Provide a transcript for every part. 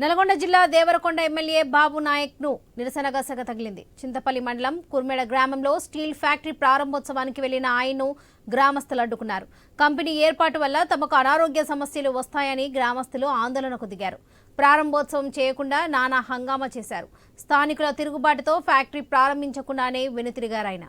నల్గొండ జిల్లా దేవరకొండ ఎమ్మెల్యే బాబు నాయక్ను నిరసనగా సగ తగిలింది. చింతపల్లి మండలం కుర్మేడ గ్రామంలో స్టీల్ ఫ్యాక్టరీ ప్రారంభోత్సవానికి వెళ్ళిన ఆయన్ను గ్రామస్తులు అడ్డుకున్నారు. కంపెనీ ఏర్పాటు వల్ల తమకు అనారోగ్య సమస్యలు వస్తాయని గ్రామస్తులు ఆందోళనకు దిగారు. ప్రారంభోత్సవం చేయకుండా నానా హంగామా చేశారు. స్థానికుల తిరుగుబాటుతో ఫ్యాక్టరీ ప్రారంభించకుండానే వెనుతిరిగారాయన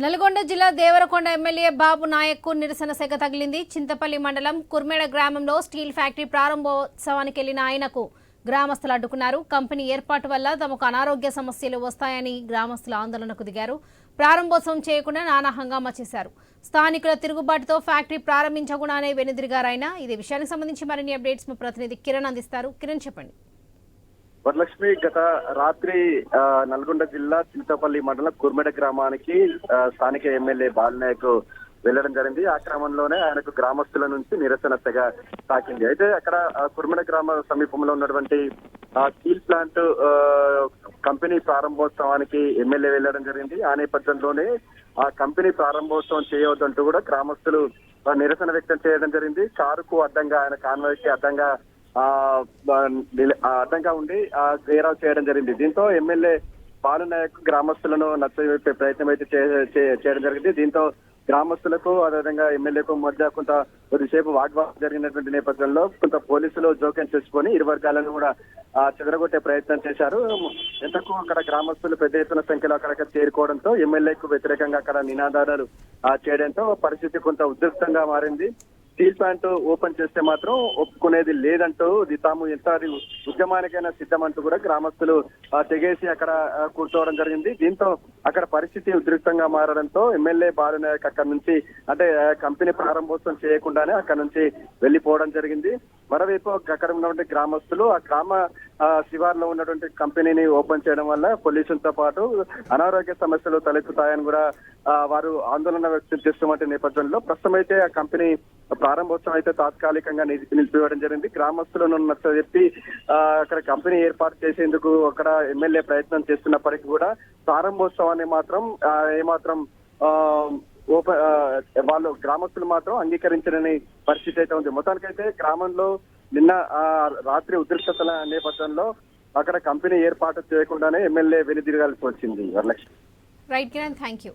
నల్గొండ జిల్లా దేవరకొండ ఎమ్మెల్యే బాబు నాయక్కు నిరసన సెగ తగిలింది. చింతపల్లి మండలం కుర్మేడ గ్రామంలో స్టీల్ ఫ్యాక్టరీ ప్రారంభోత్సవానికి వెళ్ళిన ఆయనకు గ్రామస్తులు అడ్డుకున్నారు. కంపెనీ ఏర్పాటు వల్ల తమకు అనారోగ్య సమస్యలు వస్తాయని గ్రామస్తులు ఆందోళనకు దిగారు. ప్రారంభోత్సవం చేయకుండా నానా హంగామా చేశారు. స్థానికుల తిరుగుబాటుతో ఫ్యాక్టరీ ప్రారంభించకుండానే వెనుదిరిగారాయన ఇదే విషయానికి సంబంధించి మరిన్ని అప్డేట్స్ మా ప్రతినిధి కిరణ్ అందిస్తారు. కిరణ్ చెప్పండి. వరలక్ష్మి గత రాత్రి నల్గొండ జిల్లా చింతపల్లి మండలం కుర్మెడ గ్రామానికి స్థానిక ఎమ్మెల్యే బాలనాయక్ వెళ్ళడం జరిగింది. ఆ క్రమంలోనే ఆయనకు గ్రామస్తుల నుంచి నిరసన తెగ తాకింది. అయితే అక్కడ ఆ, కుర్మెడ గ్రామ సమీపంలో ఉన్నటువంటి స్టీల్ ప్లాంట్ కంపెనీ ప్రారంభోత్సవానికి ఎమ్మెల్యే వెళ్ళడం జరిగింది. ఆ నేపథ్యంలోనే ఆ కంపెనీ ప్రారంభోత్సవం చేయవద్దంటూ కూడా గ్రామస్తులు నిరసన వ్యక్తం చేయడం జరిగింది. కారుకు అడ్డంగా ఆయన కాన్వాయ్కి అడ్డంగా అడ్డంగా ఉండి ఆ క్లియర్ చేయడం జరిగింది. దీంతో ఎమ్మెల్యే బాలు నాయక్ గ్రామస్తులను నచ్చే ప్రయత్నం అయితే చే- చేయడం జరిగింది. దీంతో గ్రామస్తులకు అదేవిధంగా ఎమ్మెల్యేకు మధ్య కొంత కొద్దిసేపు వాగ్వాదం జరిగినటువంటి నేపథ్యంలో కొంత పోలీసులు జోక్యం చేసుకొని ఇరు వర్గాలను కూడా ఆ, చెదరగొట్టే ప్రయత్నం చేశారు. ఎంతకు అక్కడ గ్రామస్తులు పెద్ద ఎత్తున సంఖ్యలో అక్కడ చేరుకోవడంతో ఎమ్మెల్యేకు వ్యతిరేకంగా అక్కడ నినాదాలు చేయడంతో పరిస్థితి కొంత ఉద్రిక్తంగా మారింది. స్టీల్ ప్లాంట్ ఓపెన్ చేస్తే మాత్రం ఒప్పుకునేది లేదంటూ ఇది తాము ఎంత ఉద్యమానికైనా సిద్ధమంటూ కూడా గ్రామస్తులు తెగేసి అక్కడ కూర్చోవడం జరిగింది. దీంతో అక్కడ పరిస్థితి ఉద్రిక్తంగా మారడంతో ఎమ్మెల్యే బాలునాయక్ అక్కడ నుంచి అంటే కంపెనీ ప్రారంభోత్సవం చేయకుండానే అక్కడ నుంచి వెళ్ళిపోవడం జరిగింది. మరోవైపు అక్కడ ఉన్నటువంటి గ్రామస్తులు ఆ గ్రామ ఆ, శివార్లో ఉన్నటువంటి కంపెనీని ఓపెన్ చేయడం వల్ల పొల్యూషన్తో పాటు అనారోగ్య సమస్యలు తలెత్తుతాయని కూడా వారు ఆందోళన వ్యక్తం చేస్తున్నటువంటి నేపథ్యంలో ప్రస్తుతం అయితే ఆ కంపెనీ ప్రారంభోత్సవం అయితే తాత్కాలికంగా నిలిపి నిలిపివేయడం జరిగింది. గ్రామస్తులను చెప్పి అక్కడ కంపెనీ ఏర్పాటు చేసేందుకు అక్కడ ఎమ్మెల్యే ప్రయత్నం చేస్తున్నప్పటికీ కూడా ప్రారంభోత్సవాన్ని మాత్రం ఏమాత్రం ఆ, ఓపెన్ వాళ్ళు గ్రామస్తులు మాత్రం అంగీకరించని పరిస్థితి అయితే ఉంది. మొత్తానికైతే గ్రామంలో నిన్న ఆ, రాత్రి ఉద్రిక్తతల నేపథ్యంలో అక్కడ కంపెనీ ఏర్పాటు చేయకుండానే ఎమ్మెల్యే వెనుదిరగాల్సి వచ్చింది Varalakshmi. Right Kiran thank you